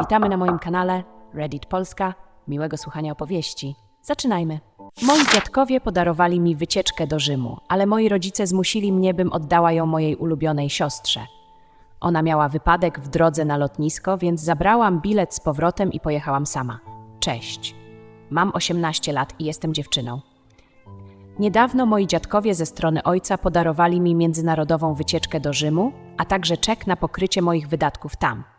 Witamy na moim kanale Reddit Polska. Miłego słuchania opowieści. Zaczynajmy. Moi dziadkowie podarowali mi wycieczkę do Rzymu, ale moi rodzice zmusili mnie, bym oddała ją mojej ulubionej siostrze. Ona miała wypadek w drodze na lotnisko, więc zabrałam bilet z powrotem i pojechałam sama. Cześć. Mam 18 lat i jestem dziewczyną. Niedawno moi dziadkowie ze strony ojca podarowali mi międzynarodową wycieczkę do Rzymu, a także czek na pokrycie moich wydatków tam.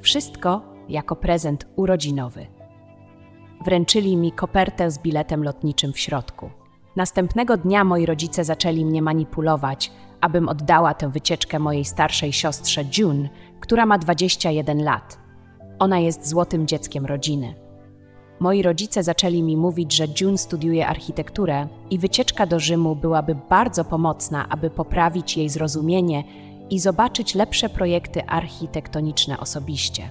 Wszystko jako prezent urodzinowy. Wręczyli mi kopertę z biletem lotniczym w środku. Następnego dnia moi rodzice zaczęli mnie manipulować, abym oddała tę wycieczkę mojej starszej siostrze June, która ma 21 lat. Ona jest złotym dzieckiem rodziny. Moi rodzice zaczęli mi mówić, że June studiuje architekturę i wycieczka do Rzymu byłaby bardzo pomocna, aby poprawić jej zrozumienie i zobaczyć lepsze projekty architektoniczne osobiście.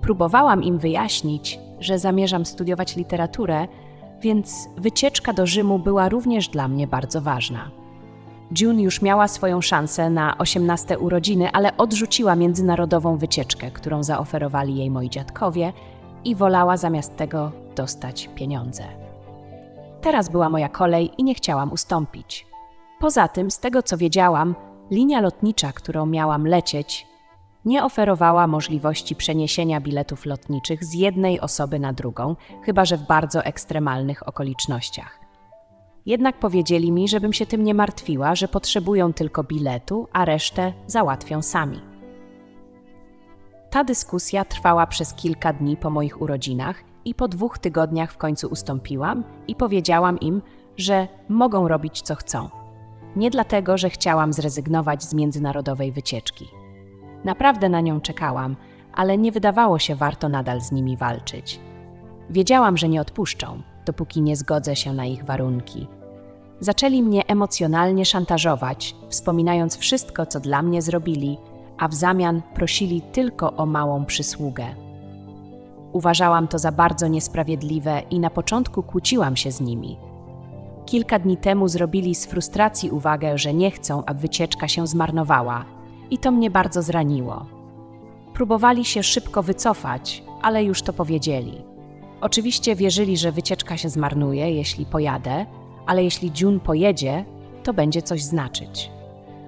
Próbowałam im wyjaśnić, że zamierzam studiować literaturę, więc wycieczka do Rzymu była również dla mnie bardzo ważna. June już miała swoją szansę na 18 urodziny, ale odrzuciła międzynarodową wycieczkę, którą zaoferowali jej moi dziadkowie i wolała zamiast tego dostać pieniądze. Teraz była moja kolej i nie chciałam ustąpić. Poza tym, z tego co wiedziałam, linia lotnicza, którą miałam lecieć, nie oferowała możliwości przeniesienia biletów lotniczych z jednej osoby na drugą, chyba że w bardzo ekstremalnych okolicznościach. Jednak powiedzieli mi, żebym się tym nie martwiła, że potrzebują tylko biletu, a resztę załatwią sami. Ta dyskusja trwała przez kilka dni po moich urodzinach i po dwóch tygodniach w końcu ustąpiłam i powiedziałam im, że mogą robić co chcą. Nie dlatego, że chciałam zrezygnować z międzynarodowej wycieczki. Naprawdę na nią czekałam, ale nie wydawało się warto nadal z nimi walczyć. Wiedziałam, że nie odpuszczą, dopóki nie zgodzę się na ich warunki. Zaczęli mnie emocjonalnie szantażować, wspominając wszystko, co dla mnie zrobili, a w zamian prosili tylko o małą przysługę. Uważałam to za bardzo niesprawiedliwe i na początku kłóciłam się z nimi. Kilka dni temu zrobili z frustracji uwagę, że nie chcą, aby wycieczka się zmarnowała, i to mnie bardzo zraniło. Próbowali się szybko wycofać, ale już to powiedzieli. Oczywiście wierzyli, że wycieczka się zmarnuje, jeśli pojadę, ale jeśli June pojedzie, to będzie coś znaczyć.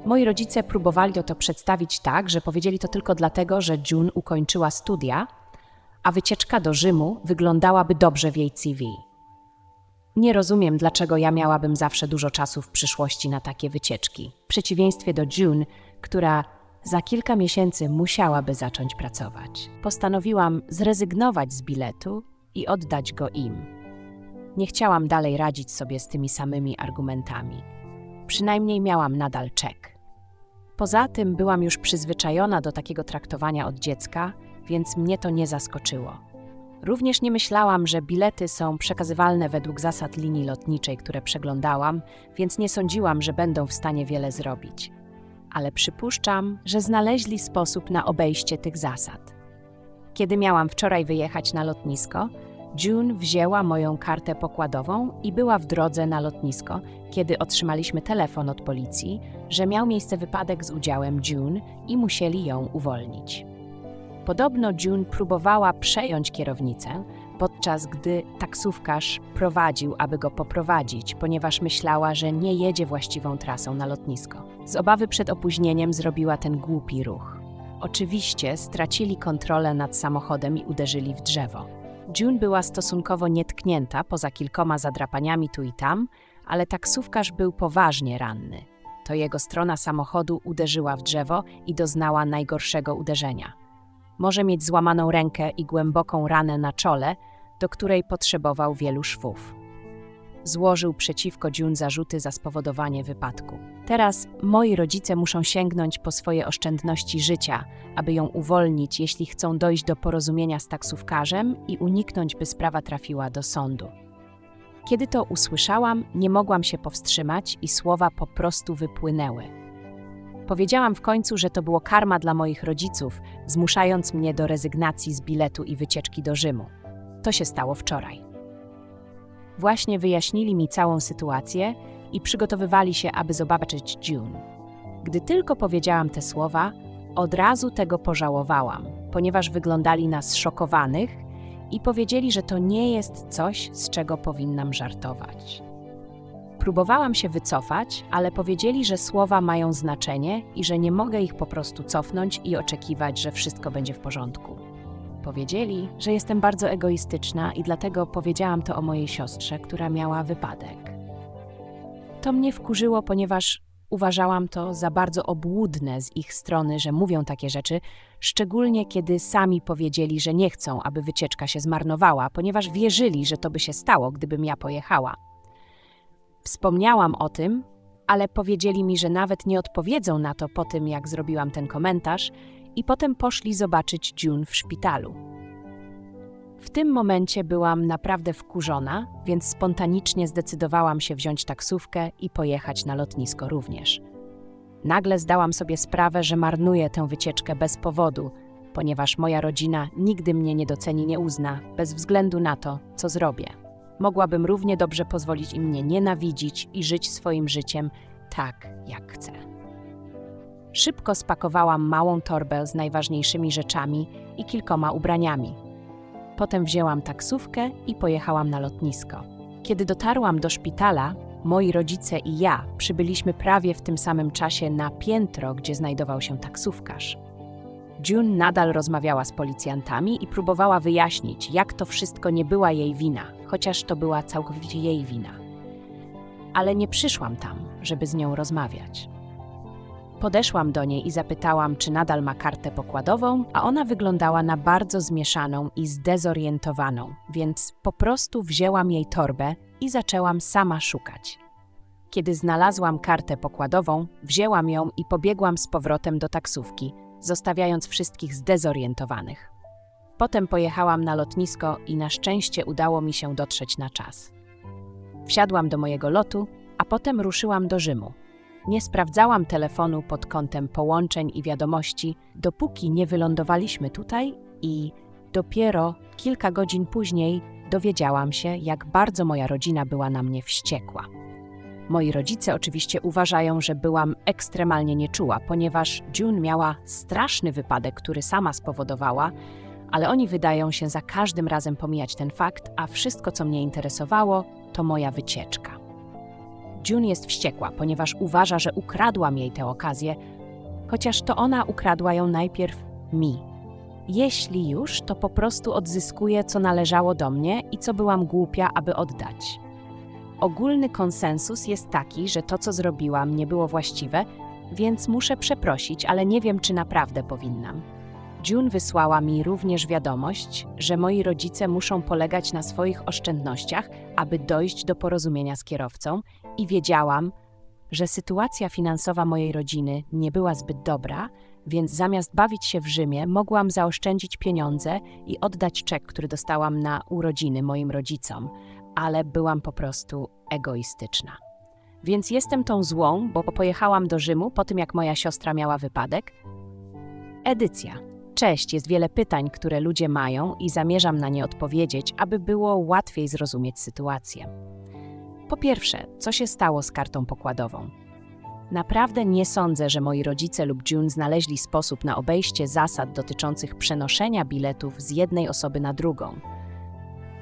Moi rodzice próbowali to przedstawić tak, że powiedzieli to tylko dlatego, że June ukończyła studia, a wycieczka do Rzymu wyglądałaby dobrze w jej CV. Nie rozumiem, dlaczego ja miałabym zawsze dużo czasu w przyszłości na takie wycieczki, w przeciwieństwie do June, która za kilka miesięcy musiałaby zacząć pracować. Postanowiłam zrezygnować z biletu i oddać go im. Nie chciałam dalej radzić sobie z tymi samymi argumentami. Przynajmniej miałam nadal czek. Poza tym byłam już przyzwyczajona do takiego traktowania od dziecka, więc mnie to nie zaskoczyło. Również nie myślałam, że bilety są przekazywalne według zasad linii lotniczej, które przeglądałam, więc nie sądziłam, że będą w stanie wiele zrobić. Ale przypuszczam, że znaleźli sposób na obejście tych zasad. Kiedy miałam wczoraj wyjechać na lotnisko, June wzięła moją kartę pokładową i była w drodze na lotnisko, kiedy otrzymaliśmy telefon od policji, że miał miejsce wypadek z udziałem June i musieli ją uwolnić. Podobno June próbowała przejąć kierownicę, podczas gdy taksówkarz prowadził, aby go poprowadzić, ponieważ myślała, że nie jedzie właściwą trasą na lotnisko. Z obawy przed opóźnieniem zrobiła ten głupi ruch. Oczywiście stracili kontrolę nad samochodem i uderzyli w drzewo. June była stosunkowo nietknięta, poza kilkoma zadrapaniami tu i tam, ale taksówkarz był poważnie ranny. To jego strona samochodu uderzyła w drzewo i doznała najgorszego uderzenia. Może mieć złamaną rękę i głęboką ranę na czole, do której potrzebował wielu szwów. Złożył przeciwko June zarzuty za spowodowanie wypadku. Teraz moi rodzice muszą sięgnąć po swoje oszczędności życia, aby ją uwolnić, jeśli chcą dojść do porozumienia z taksówkarzem i uniknąć, by sprawa trafiła do sądu. Kiedy to usłyszałam, nie mogłam się powstrzymać i słowa po prostu wypłynęły. Powiedziałam w końcu, że to było karma dla moich rodziców, zmuszając mnie do rezygnacji z biletu i wycieczki do Rzymu. To się stało wczoraj. Właśnie wyjaśnili mi całą sytuację i przygotowywali się, aby zobaczyć June. Gdy tylko powiedziałam te słowa, od razu tego pożałowałam. ponieważ wyglądali na zszokowanych i powiedzieli, że to nie jest coś, z czego powinnam żartować. Próbowałam się wycofać, ale powiedzieli, że słowa mają znaczenie i że nie mogę ich po prostu cofnąć i oczekiwać, że wszystko będzie w porządku. Powiedzieli, że jestem bardzo egoistyczna i dlatego powiedziałam to o mojej siostrze, która miała wypadek. To mnie wkurzyło, ponieważ uważałam to za bardzo obłudne z ich strony, że mówią takie rzeczy, szczególnie kiedy sami powiedzieli, że nie chcą, aby wycieczka się zmarnowała, ponieważ wierzyli, że to by się stało, gdybym ja pojechała. Wspomniałam o tym, ale powiedzieli mi, że nawet nie odpowiedzą na to po tym, jak zrobiłam ten komentarz, i potem poszli zobaczyć June w szpitalu. W tym momencie byłam naprawdę wkurzona, więc spontanicznie zdecydowałam się wziąć taksówkę i pojechać na lotnisko również. Nagle zdałam sobie sprawę, że marnuję tę wycieczkę bez powodu, ponieważ moja rodzina nigdy mnie nie doceni, nie uzna, bez względu na to, co zrobię. Mogłabym równie dobrze pozwolić im mnie nienawidzić i żyć swoim życiem tak, jak chcę. Szybko spakowałam małą torbę z najważniejszymi rzeczami i kilkoma ubraniami. Potem wzięłam taksówkę i pojechałam na lotnisko. Kiedy dotarłam do szpitala, moi rodzice i ja przybyliśmy prawie w tym samym czasie na piętro, gdzie znajdował się taksówkarz. June nadal rozmawiała z policjantami i próbowała wyjaśnić, jak to wszystko nie była jej wina, chociaż to była całkowicie jej wina. Ale nie przyszłam tam, żeby z nią rozmawiać. Podeszłam do niej i zapytałam, czy nadal ma kartę pokładową, a ona wyglądała na bardzo zmieszaną i zdezorientowaną, więc po prostu wzięłam jej torbę i zaczęłam sama szukać. Kiedy znalazłam kartę pokładową, wzięłam ją i pobiegłam z powrotem do taksówki, zostawiając wszystkich zdezorientowanych. Potem pojechałam na lotnisko i na szczęście udało mi się dotrzeć na czas. Wsiadłam do mojego lotu, a potem ruszyłam do Rzymu. Nie sprawdzałam telefonu pod kątem połączeń i wiadomości, dopóki nie wylądowaliśmy tutaj i dopiero kilka godzin później dowiedziałam się, jak bardzo moja rodzina była na mnie wściekła. Moi rodzice oczywiście uważają, że byłam ekstremalnie nieczuła, ponieważ June miała straszny wypadek, który sama spowodowała, ale oni wydają się za każdym razem pomijać ten fakt, a wszystko, co mnie interesowało, to moja wycieczka. June jest wściekła, ponieważ uważa, że ukradłam jej tę okazję, chociaż to ona ukradła ją najpierw mi. Jeśli już, to po prostu odzyskuję, co należało do mnie i co byłam głupia, aby oddać. Ogólny konsensus jest taki, że to, co zrobiłam, nie było właściwe, więc muszę przeprosić, ale nie wiem, czy naprawdę powinnam. June wysłała mi również wiadomość, że moi rodzice muszą polegać na swoich oszczędnościach, aby dojść do porozumienia z kierowcą, i wiedziałam, że sytuacja finansowa mojej rodziny nie była zbyt dobra, więc zamiast bawić się w Rzymie, mogłam zaoszczędzić pieniądze i oddać czek, który dostałam na urodziny moim rodzicom, ale byłam po prostu egoistyczna. Więc jestem tą złą, bo pojechałam do Rzymu po tym, jak moja siostra miała wypadek. Edycja. Cześć, jest wiele pytań, które ludzie mają i zamierzam na nie odpowiedzieć, aby było łatwiej zrozumieć sytuację. Po pierwsze, co się stało z kartą pokładową? Naprawdę nie sądzę, że moi rodzice lub June znaleźli sposób na obejście zasad dotyczących przenoszenia biletów z jednej osoby na drugą.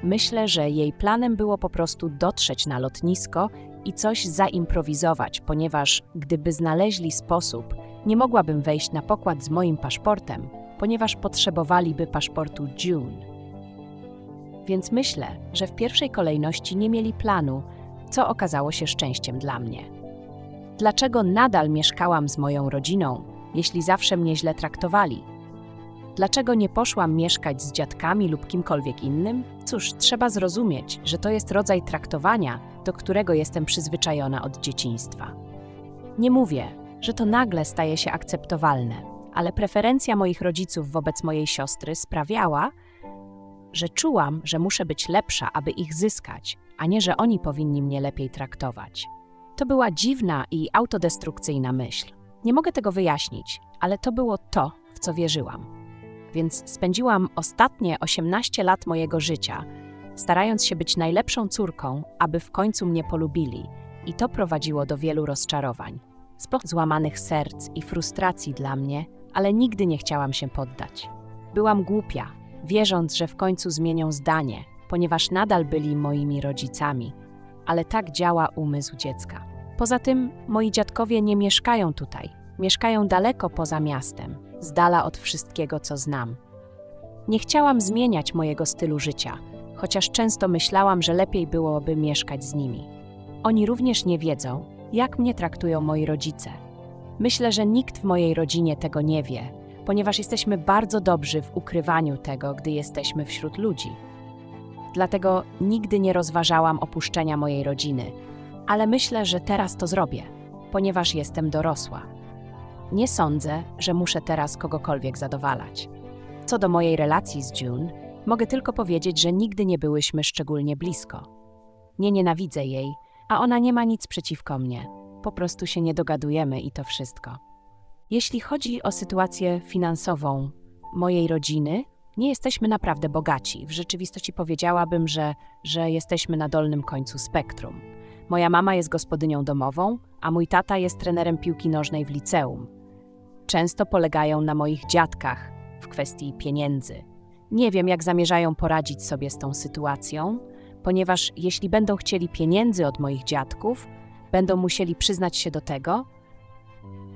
Myślę, że jej planem było po prostu dotrzeć na lotnisko i coś zaimprowizować, ponieważ gdyby znaleźli sposób, nie mogłabym wejść na pokład z moim paszportem, ponieważ potrzebowaliby paszportu June. Więc myślę, że w pierwszej kolejności nie mieli planu, co okazało się szczęściem dla mnie. Dlaczego nadal mieszkałam z moją rodziną, jeśli zawsze mnie źle traktowali? Dlaczego nie poszłam mieszkać z dziadkami lub kimkolwiek innym? Cóż, trzeba zrozumieć, że to jest rodzaj traktowania, do którego jestem przyzwyczajona od dzieciństwa. Nie mówię, że to nagle staje się akceptowalne, ale preferencja moich rodziców wobec mojej siostry sprawiała, że czułam, że muszę być lepsza, aby ich zyskać, a nie że oni powinni mnie lepiej traktować. To była dziwna i autodestrukcyjna myśl. Nie mogę tego wyjaśnić, ale to było to, w co wierzyłam. Więc spędziłam ostatnie 18 lat mojego życia, starając się być najlepszą córką, aby w końcu mnie polubili, i to prowadziło do wielu rozczarowań, złamanych serc i frustracji dla mnie, ale nigdy nie chciałam się poddać. Byłam głupia, wierząc, że w końcu zmienią zdanie, ponieważ nadal byli moimi rodzicami, ale tak działa umysł dziecka. Poza tym, moi dziadkowie nie mieszkają tutaj, mieszkają daleko poza miastem, z dala od wszystkiego, co znam. Nie chciałam zmieniać mojego stylu życia, chociaż często myślałam, że lepiej byłoby mieszkać z nimi. Oni również nie wiedzą, jak mnie traktują moi rodzice. Myślę, że nikt w mojej rodzinie tego nie wie, ponieważ jesteśmy bardzo dobrzy w ukrywaniu tego, gdy jesteśmy wśród ludzi. Dlatego nigdy nie rozważałam opuszczenia mojej rodziny, ale myślę, że teraz to zrobię, ponieważ jestem dorosła. Nie sądzę, że muszę teraz kogokolwiek zadowalać. Co do mojej relacji z June, mogę tylko powiedzieć, że nigdy nie byłyśmy szczególnie blisko. Nie nienawidzę jej, a ona nie ma nic przeciwko mnie. Po prostu się nie dogadujemy i to wszystko. Jeśli chodzi o sytuację finansową mojej rodziny, nie jesteśmy naprawdę bogaci. W rzeczywistości powiedziałabym, że, że jesteśmy na dolnym końcu spektrum. Moja mama jest gospodynią domową, a mój tata jest trenerem piłki nożnej w liceum. Często polegają na moich dziadkach w kwestii pieniędzy. Nie wiem, jak zamierzają poradzić sobie z tą sytuacją, ponieważ jeśli będą chcieli pieniędzy od moich dziadków, będą musieli przyznać się do tego,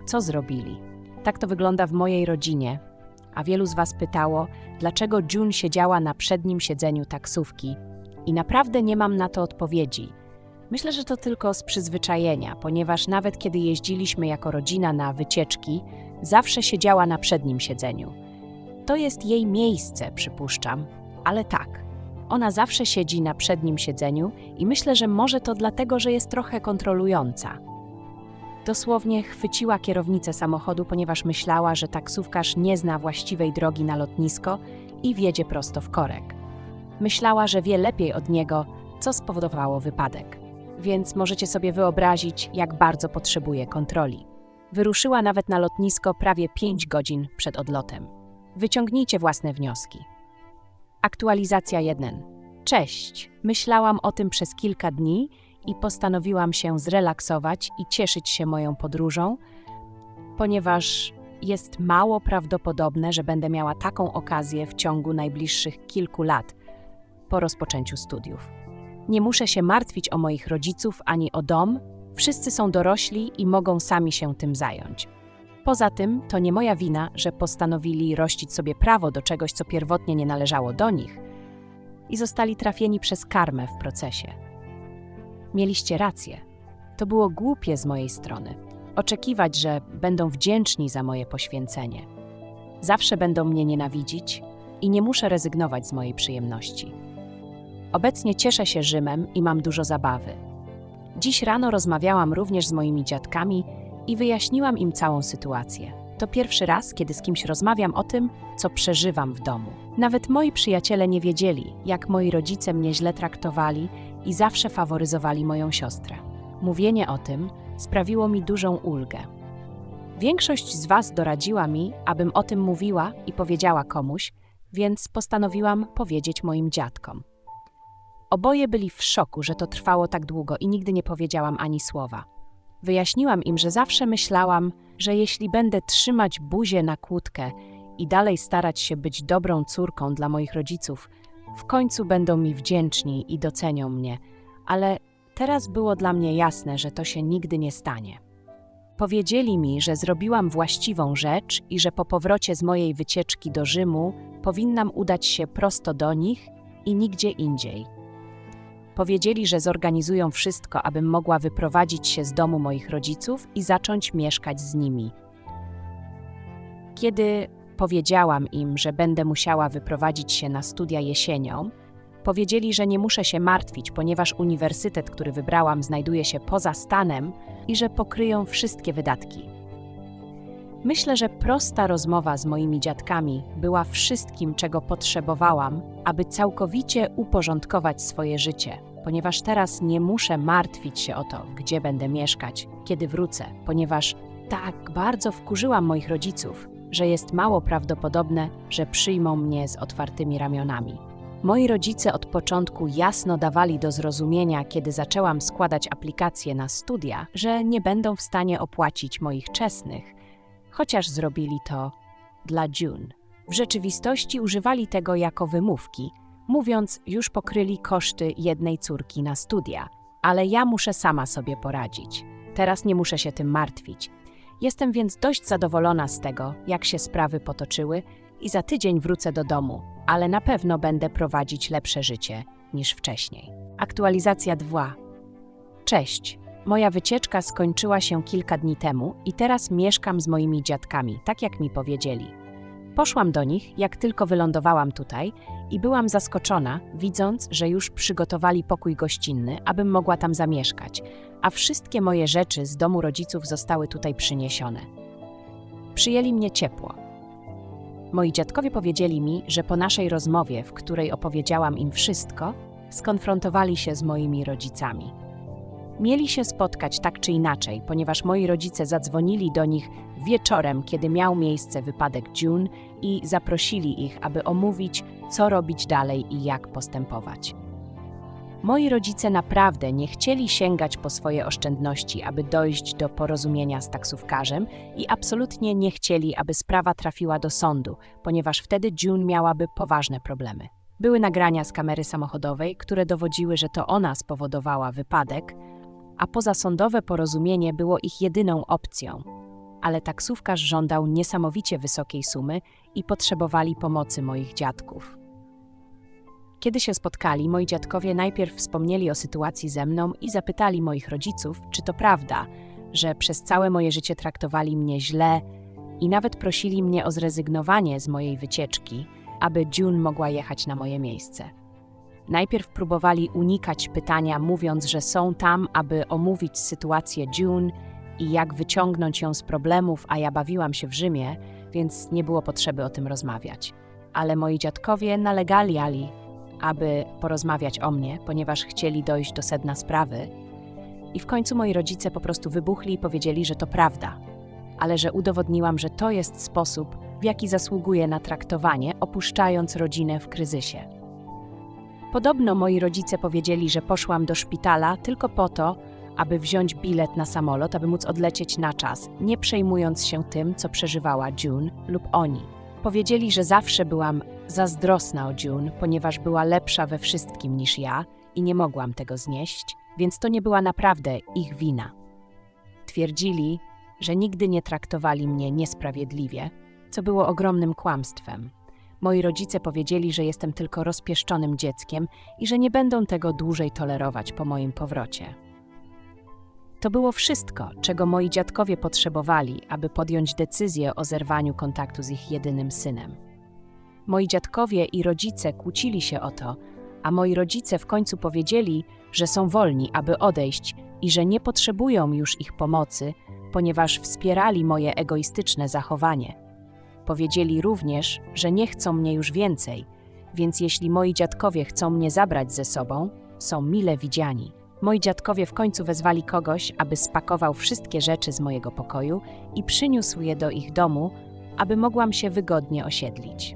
co zrobili. Tak to wygląda w mojej rodzinie. A wielu z Was pytało, dlaczego June siedziała na przednim siedzeniu taksówki. I naprawdę nie mam na to odpowiedzi. Myślę, że to tylko z przyzwyczajenia, ponieważ nawet kiedy jeździliśmy jako rodzina na wycieczki, zawsze siedziała na przednim siedzeniu. To jest jej miejsce, przypuszczam, ale tak. Ona zawsze siedzi na przednim siedzeniu i myślę, że może to dlatego, że jest trochę kontrolująca. Dosłownie chwyciła kierownicę samochodu, ponieważ myślała, że taksówkarz nie zna właściwej drogi na lotnisko i wjedzie prosto w korek. Myślała, że wie lepiej od niego, co spowodowało wypadek. Więc możecie sobie wyobrazić, jak bardzo potrzebuje kontroli. Wyruszyła nawet na lotnisko prawie 5 godzin przed odlotem. Wyciągnijcie własne wnioski. Aktualizacja 1. Cześć. Myślałam o tym przez kilka dni i postanowiłam się zrelaksować i cieszyć się moją podróżą, ponieważ jest mało prawdopodobne, że będę miała taką okazję w ciągu najbliższych kilku lat po rozpoczęciu studiów. Nie muszę się martwić o moich rodziców ani o dom, wszyscy są dorośli i mogą sami się tym zająć. Poza tym, to nie moja wina, że postanowili rościć sobie prawo do czegoś, co pierwotnie nie należało do nich i zostali trafieni przez karmę w procesie. Mieliście rację. To było głupie z mojej strony. Oczekiwać, że będą wdzięczni za moje poświęcenie. Zawsze będą mnie nienawidzić i nie muszę rezygnować z mojej przyjemności. Obecnie cieszę się Rzymem i mam dużo zabawy. Dziś rano rozmawiałam również z moimi dziadkami i wyjaśniłam im całą sytuację. To pierwszy raz, kiedy z kimś rozmawiam o tym, co przeżywam w domu. Nawet moi przyjaciele nie wiedzieli, jak moi rodzice mnie źle traktowali i zawsze faworyzowali moją siostrę. Mówienie o tym sprawiło mi dużą ulgę. Większość z Was doradziła mi, abym o tym mówiła i powiedziała komuś, więc postanowiłam powiedzieć moim dziadkom. Oboje byli w szoku, że to trwało tak długo i nigdy nie powiedziałam ani słowa. Wyjaśniłam im, że zawsze myślałam, że jeśli będę trzymać buzię na kłódkę i dalej starać się być dobrą córką dla moich rodziców, w końcu będą mi wdzięczni i docenią mnie, ale teraz było dla mnie jasne, że to się nigdy nie stanie. Powiedzieli mi, że zrobiłam właściwą rzecz i że po powrocie z mojej wycieczki do Rzymu powinnam udać się prosto do nich i nigdzie indziej. Powiedzieli, że zorganizują wszystko, abym mogła wyprowadzić się z domu moich rodziców i zacząć mieszkać z nimi. Kiedy powiedziałam im, że będę musiała wyprowadzić się na studia jesienią, powiedzieli, że nie muszę się martwić, ponieważ uniwersytet, który wybrałam, znajduje się poza stanem i że pokryją wszystkie wydatki. Myślę, że prosta rozmowa z moimi dziadkami była wszystkim, czego potrzebowałam, aby całkowicie uporządkować swoje życie, ponieważ teraz nie muszę martwić się o to, gdzie będę mieszkać, kiedy wrócę, ponieważ tak bardzo wkurzyłam moich rodziców, że jest mało prawdopodobne, że przyjmą mnie z otwartymi ramionami. Moi rodzice od początku jasno dawali do zrozumienia, kiedy zaczęłam składać aplikacje na studia, że nie będą w stanie opłacić moich czesnych, chociaż zrobili to dla June. W rzeczywistości używali tego jako wymówki, mówiąc, już pokryli koszty jednej córki na studia, ale ja muszę sama sobie poradzić. Teraz nie muszę się tym martwić. Jestem więc dość zadowolona z tego, jak się sprawy potoczyły i za tydzień wrócę do domu, ale na pewno będę prowadzić lepsze życie niż wcześniej. Aktualizacja 2. Cześć. Moja wycieczka skończyła się kilka dni temu i teraz mieszkam z moimi dziadkami, tak jak mi powiedzieli. Poszłam do nich, jak tylko wylądowałam tutaj i byłam zaskoczona, widząc, że już przygotowali pokój gościnny, abym mogła tam zamieszkać, a wszystkie moje rzeczy z domu rodziców zostały tutaj przyniesione. Przyjęli mnie ciepło. Moi dziadkowie powiedzieli mi, że po naszej rozmowie, w której opowiedziałam im wszystko, skonfrontowali się z moimi rodzicami. Mieli się spotkać tak czy inaczej, ponieważ moi rodzice zadzwonili do nich wieczorem, kiedy miał miejsce wypadek June i zaprosili ich, aby omówić, co robić dalej i jak postępować. Moi rodzice naprawdę nie chcieli sięgać po swoje oszczędności, aby dojść do porozumienia z taksówkarzem i absolutnie nie chcieli, aby sprawa trafiła do sądu, ponieważ wtedy June miałaby poważne problemy. Były nagrania z kamery samochodowej, które dowodziły, że to ona spowodowała wypadek, a pozasądowe porozumienie było ich jedyną opcją. Ale taksówkarz żądał niesamowicie wysokiej sumy i potrzebowali pomocy moich dziadków. Kiedy się spotkali, moi dziadkowie najpierw wspomnieli o sytuacji ze mną i zapytali moich rodziców, czy to prawda, że przez całe moje życie traktowali mnie źle i nawet prosili mnie o zrezygnowanie z mojej wycieczki, aby June mogła jechać na moje miejsce. Najpierw próbowali unikać pytania, mówiąc, że są tam, aby omówić sytuację June i jak wyciągnąć ją z problemów, a ja bawiłam się w Rzymie, więc nie było potrzeby o tym rozmawiać. Ale moi dziadkowie nalegali, aby porozmawiać o mnie, ponieważ chcieli dojść do sedna sprawy. I w końcu moi rodzice po prostu wybuchli i powiedzieli, że to prawda, ale że udowodniłam, że to jest sposób, w jaki zasługuję na traktowanie, opuszczając rodzinę w kryzysie. Podobno moi rodzice powiedzieli, że poszłam do szpitala tylko po to, aby wziąć bilet na samolot, aby móc odlecieć na czas, nie przejmując się tym, co przeżywała June lub oni. Powiedzieli, że zawsze byłam zazdrosna o June, ponieważ była lepsza we wszystkim niż ja i nie mogłam tego znieść, więc to nie była naprawdę ich wina. Twierdzili, że nigdy nie traktowali mnie niesprawiedliwie, co było ogromnym kłamstwem. Moi rodzice powiedzieli, że jestem tylko rozpieszczonym dzieckiem i że nie będą tego dłużej tolerować po moim powrocie. To było wszystko, czego moi dziadkowie potrzebowali, aby podjąć decyzję o zerwaniu kontaktu z ich jedynym synem. Moi dziadkowie i rodzice kłócili się o to, a moi rodzice w końcu powiedzieli, że są wolni, aby odejść i że nie potrzebują już ich pomocy, ponieważ wspierali moje egoistyczne zachowanie. Powiedzieli również, że nie chcą mnie już więcej, więc jeśli moi dziadkowie chcą mnie zabrać ze sobą, są mile widziani. Moi dziadkowie w końcu wezwali kogoś, aby spakował wszystkie rzeczy z mojego pokoju i przyniósł je do ich domu, aby mogłam się wygodnie osiedlić.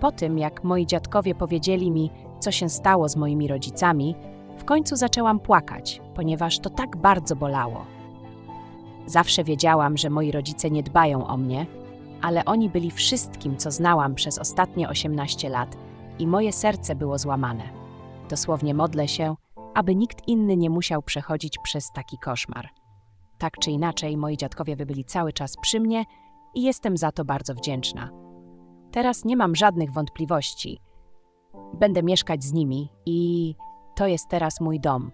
Po tym, jak moi dziadkowie powiedzieli mi, co się stało z moimi rodzicami, w końcu zaczęłam płakać, ponieważ to tak bardzo bolało. Zawsze wiedziałam, że moi rodzice nie dbają o mnie, ale oni byli wszystkim, co znałam przez ostatnie 18 lat i moje serce było złamane. Dosłownie modlę się, aby nikt inny nie musiał przechodzić przez taki koszmar. Tak czy inaczej, moi dziadkowie byli cały czas przy mnie i jestem za to bardzo wdzięczna. Teraz nie mam żadnych wątpliwości. Będę mieszkać z nimi i to jest teraz mój dom.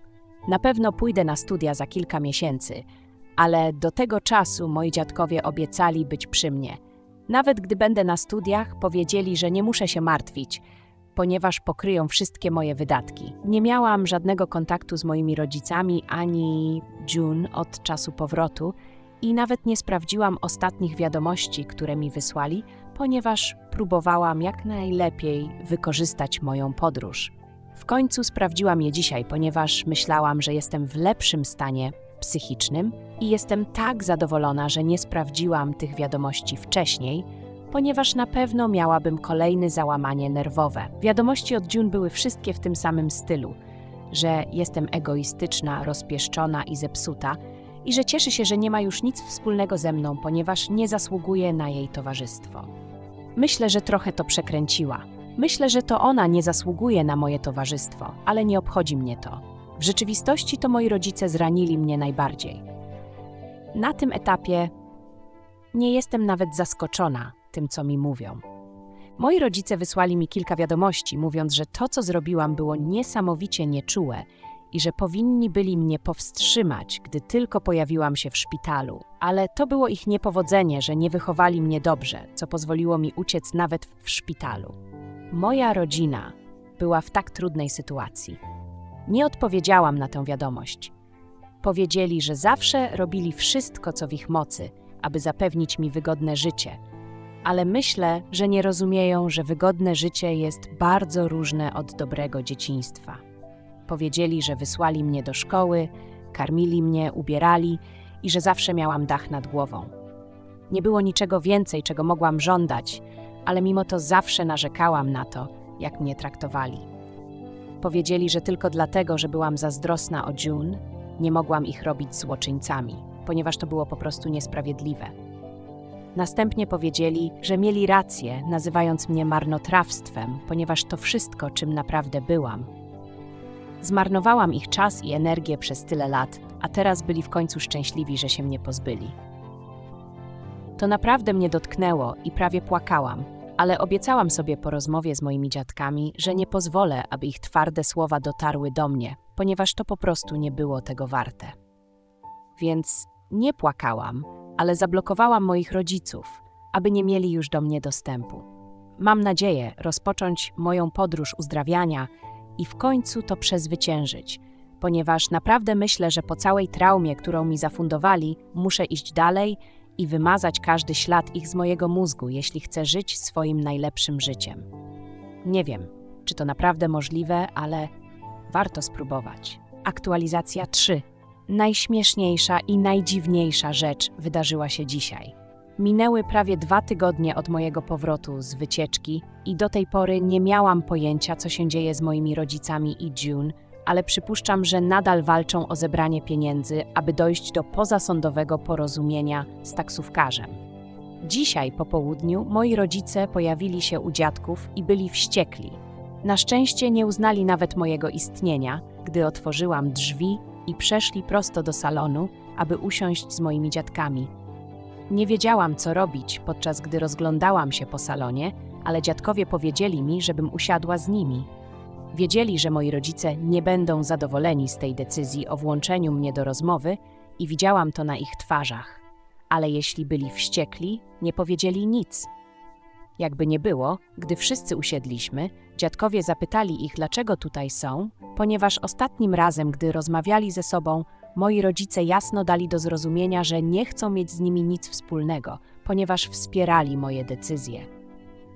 Na pewno pójdę na studia za kilka miesięcy, ale do tego czasu moi dziadkowie obiecali być przy mnie. Nawet gdy będę na studiach, powiedzieli, że nie muszę się martwić, ponieważ pokryją wszystkie moje wydatki. Nie miałam żadnego kontaktu z moimi rodzicami ani June od czasu powrotu i nawet nie sprawdziłam ostatnich wiadomości, które mi wysłali, ponieważ próbowałam jak najlepiej wykorzystać moją podróż. W końcu sprawdziłam je dzisiaj, ponieważ myślałam, że jestem w lepszym stanie psychicznym i jestem tak zadowolona, że nie sprawdziłam tych wiadomości wcześniej, ponieważ na pewno miałabym kolejne załamanie nerwowe. Wiadomości od June były wszystkie w tym samym stylu, że jestem egoistyczna, rozpieszczona i zepsuta i że cieszy się, że nie ma już nic wspólnego ze mną, ponieważ nie zasługuje na jej towarzystwo. Myślę, że trochę to przekręciła. Myślę, że to ona nie zasługuje na moje towarzystwo, ale nie obchodzi mnie to. W rzeczywistości to moi rodzice zranili mnie najbardziej. Na tym etapie nie jestem nawet zaskoczona tym, co mi mówią. Moi rodzice wysłali mi kilka wiadomości, mówiąc, że to, co zrobiłam, było niesamowicie nieczułe i że powinni byli mnie powstrzymać, gdy tylko pojawiłam się w szpitalu. Ale to było ich niepowodzenie, że nie wychowali mnie dobrze, co pozwoliło mi uciec nawet w szpitalu. Moja rodzina była w tak trudnej sytuacji. Nie odpowiedziałam na tę wiadomość. Powiedzieli, że zawsze robili wszystko, co w ich mocy, aby zapewnić mi wygodne życie. Ale myślę, że nie rozumieją, że wygodne życie jest bardzo różne od dobrego dzieciństwa. Powiedzieli, że wysłali mnie do szkoły, karmili mnie, ubierali i że zawsze miałam dach nad głową. Nie było niczego więcej, czego mogłam żądać, ale mimo to zawsze narzekałam na to, jak mnie traktowali. Powiedzieli, że tylko dlatego, że byłam zazdrosna o June, nie mogłam ich robić złoczyńcami, ponieważ to było po prostu niesprawiedliwe. Następnie powiedzieli, że mieli rację, nazywając mnie marnotrawstwem, ponieważ to wszystko, czym naprawdę byłam. Zmarnowałam ich czas i energię przez tyle lat, a teraz byli w końcu szczęśliwi, że się mnie pozbyli. To naprawdę mnie dotknęło i prawie płakałam, ale obiecałam sobie po rozmowie z moimi dziadkami, że nie pozwolę, aby ich twarde słowa dotarły do mnie, ponieważ to po prostu nie było tego warte. Więc nie płakałam, ale zablokowałam moich rodziców, aby nie mieli już do mnie dostępu. Mam nadzieję rozpocząć moją podróż uzdrawiania i w końcu to przezwyciężyć, ponieważ naprawdę myślę, że po całej traumie, którą mi zafundowali, muszę iść dalej i wymazać każdy ślad ich z mojego mózgu, jeśli chcę żyć swoim najlepszym życiem. Nie wiem, czy to naprawdę możliwe, ale warto spróbować. Aktualizacja 3. Najśmieszniejsza i najdziwniejsza rzecz wydarzyła się dzisiaj. Minęły prawie dwa tygodnie od mojego powrotu z wycieczki i do tej pory nie miałam pojęcia, co się dzieje z moimi rodzicami i June, ale przypuszczam, że nadal walczą o zebranie pieniędzy, aby dojść do pozasądowego porozumienia z taksówkarzem. Dzisiaj po południu moi rodzice pojawili się u dziadków i byli wściekli. Na szczęście nie uznali nawet mojego istnienia, gdy otworzyłam drzwi i przeszli prosto do salonu, aby usiąść z moimi dziadkami. Nie wiedziałam, co robić, podczas gdy rozglądałam się po salonie, ale dziadkowie powiedzieli mi, żebym usiadła z nimi. Wiedzieli, że moi rodzice nie będą zadowoleni z tej decyzji o włączeniu mnie do rozmowy i widziałam to na ich twarzach. Ale jeśli byli wściekli, nie powiedzieli nic. Jakby nie było, gdy wszyscy usiedliśmy, dziadkowie zapytali ich, dlaczego tutaj są, ponieważ ostatnim razem, gdy rozmawiali ze sobą, moi rodzice jasno dali do zrozumienia, że nie chcą mieć z nimi nic wspólnego, ponieważ wspierali moje decyzje.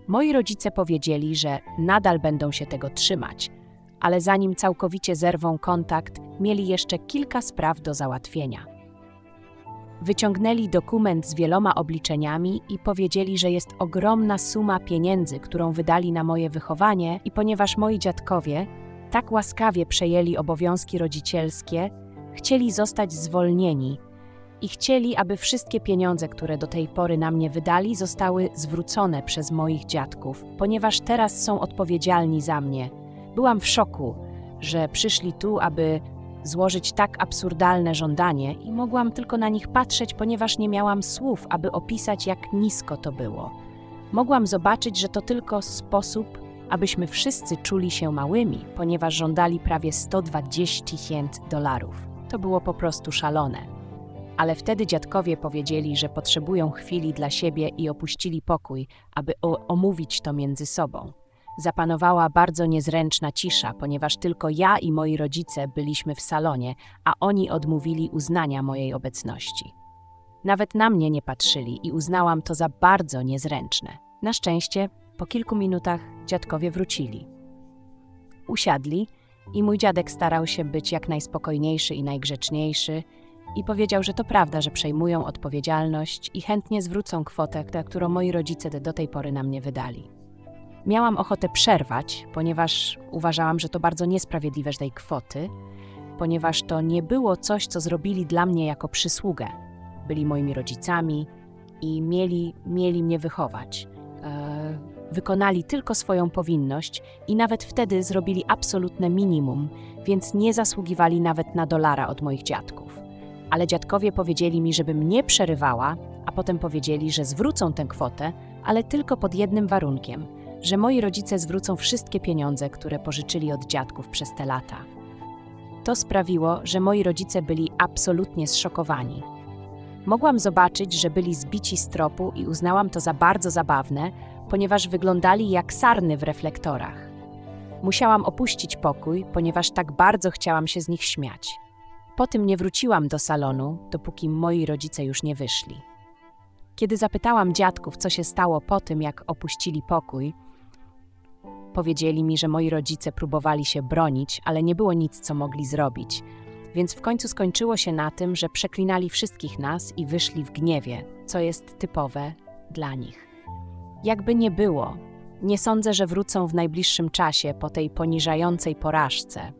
Moi rodzice powiedzieli, że nadal będą się tego trzymać, ale zanim całkowicie zerwą kontakt, mieli jeszcze kilka spraw do załatwienia. Wyciągnęli dokument z wieloma obliczeniami i powiedzieli, że jest ogromna suma pieniędzy, którą wydali na moje wychowanie, i ponieważ moi dziadkowie tak łaskawie przejęli obowiązki rodzicielskie, chcieli zostać zwolnieni i chcieli, aby wszystkie pieniądze, które do tej pory na mnie wydali, zostały zwrócone przez moich dziadków, ponieważ teraz są odpowiedzialni za mnie. Byłam w szoku, że przyszli tu, aby złożyć tak absurdalne żądanie i mogłam tylko na nich patrzeć, ponieważ nie miałam słów, aby opisać, jak nisko to było. Mogłam zobaczyć, że to tylko sposób, abyśmy wszyscy czuli się małymi, ponieważ żądali prawie 120 tysięcy dolarów. To było po prostu szalone. Ale wtedy dziadkowie powiedzieli, że potrzebują chwili dla siebie i opuścili pokój, aby omówić to między sobą. Zapanowała bardzo niezręczna cisza, ponieważ tylko ja i moi rodzice byliśmy w salonie, a oni odmówili uznania mojej obecności. Nawet na mnie nie patrzyli i uznałam to za bardzo niezręczne. Na szczęście, po kilku minutach dziadkowie wrócili. Usiadli i mój dziadek starał się być jak najspokojniejszy i najgrzeczniejszy i powiedział, że to prawda, że przejmują odpowiedzialność i chętnie zwrócą kwotę, którą moi rodzice do tej pory na mnie wydali. Miałam ochotę przerwać, ponieważ uważałam, że to bardzo niesprawiedliwe tej kwoty, ponieważ to nie było coś, co zrobili dla mnie jako przysługę. Byli moimi rodzicami i mieli, mieli mnie wychować. E, wykonali tylko swoją powinność i nawet wtedy zrobili absolutne minimum, więc nie zasługiwali nawet na dolara od moich dziadków. Ale dziadkowie powiedzieli mi, żebym nie przerywała, a potem powiedzieli, że zwrócą tę kwotę, ale tylko pod jednym warunkiem, że moi rodzice zwrócą wszystkie pieniądze, które pożyczyli od dziadków przez te lata. To sprawiło, że moi rodzice byli absolutnie zszokowani. Mogłam zobaczyć, że byli zbici z tropu i uznałam to za bardzo zabawne, ponieważ wyglądali jak sarny w reflektorach. Musiałam opuścić pokój, ponieważ tak bardzo chciałam się z nich śmiać. Po tym nie wróciłam do salonu, dopóki moi rodzice już nie wyszli. Kiedy zapytałam dziadków, co się stało po tym, jak opuścili pokój, powiedzieli mi, że moi rodzice próbowali się bronić, ale nie było nic, co mogli zrobić. Więc w końcu skończyło się na tym, że przeklinali wszystkich nas i wyszli w gniewie, co jest typowe dla nich. Jakby nie było, nie sądzę, że wrócą w najbliższym czasie po tej poniżającej porażce.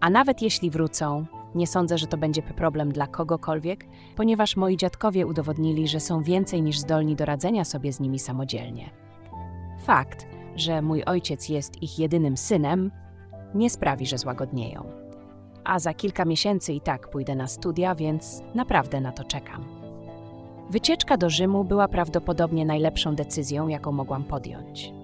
A nawet jeśli wrócą, nie sądzę, że to będzie problem dla kogokolwiek, ponieważ moi dziadkowie udowodnili, że są więcej niż zdolni do radzenia sobie z nimi samodzielnie. Fakt, że mój ojciec jest ich jedynym synem, nie sprawi, że złagodnieją. A za kilka miesięcy i tak pójdę na studia, więc naprawdę na to czekam. Wycieczka do Rzymu była prawdopodobnie najlepszą decyzją, jaką mogłam podjąć.